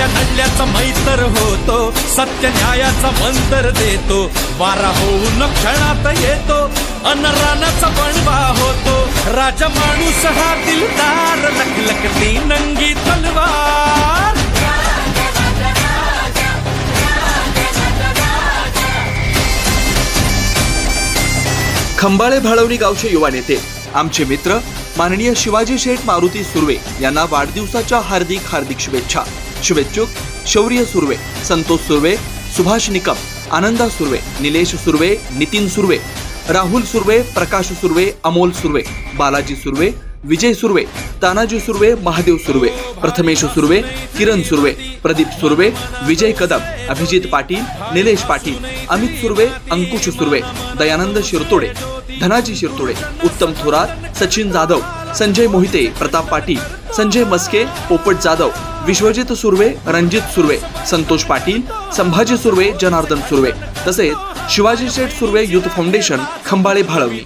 आपल्या नडल्याचा मैत्र होतो सत्य न्यायाचा मंतर देतो वारा होऊन क्षणात येतो अनरानाचा बणवा होतो राजा माणूस हा दिलदार लखलखती नंगी तलवार. खंबाळे भाळवणी गावचे युवा नेते आमचे मित्र माननीय शिवाजी शेठ मारुती सुर्वे यांना वाढदिवसाच्या हार्दिक हार्दिक शुभेच्छा. शुभेच्छुक शौर्य सुर्वे संतोष सुर्वे सुभाष निकम आनंदा सुर्वे निलेश सुर्वे नितीन सुर्वे राहुल सुर्वे प्रकाश सुर्वे अमोल सुर्वे बालाजी सुर्वे विजय सुर्वे तानाजी सुर्वे महादेव सुर्वे प्रथमेश सुर्वे किरण सुर्वे प्रदीप सुर्वे विजय कदम अभिजित पाटील निलेश पाटील अमित सुर्वे अंकुश सुर्वे दयानंद शिरतोडे धनाजी शिरतोडे उत्तम थोरात सचिन जाधव संजय मोहिते प्रताप पाटील संजय मस्के पोपट जाधव विश्वजित सुर्वे रणजित सुर्वे संतोष पाटील संभाजी सुर्वे जनार्दन सुर्वे तसेच शिवाजी शेठ सुर्वे युथ फाउंडेशन खंबाळे भाळवणी.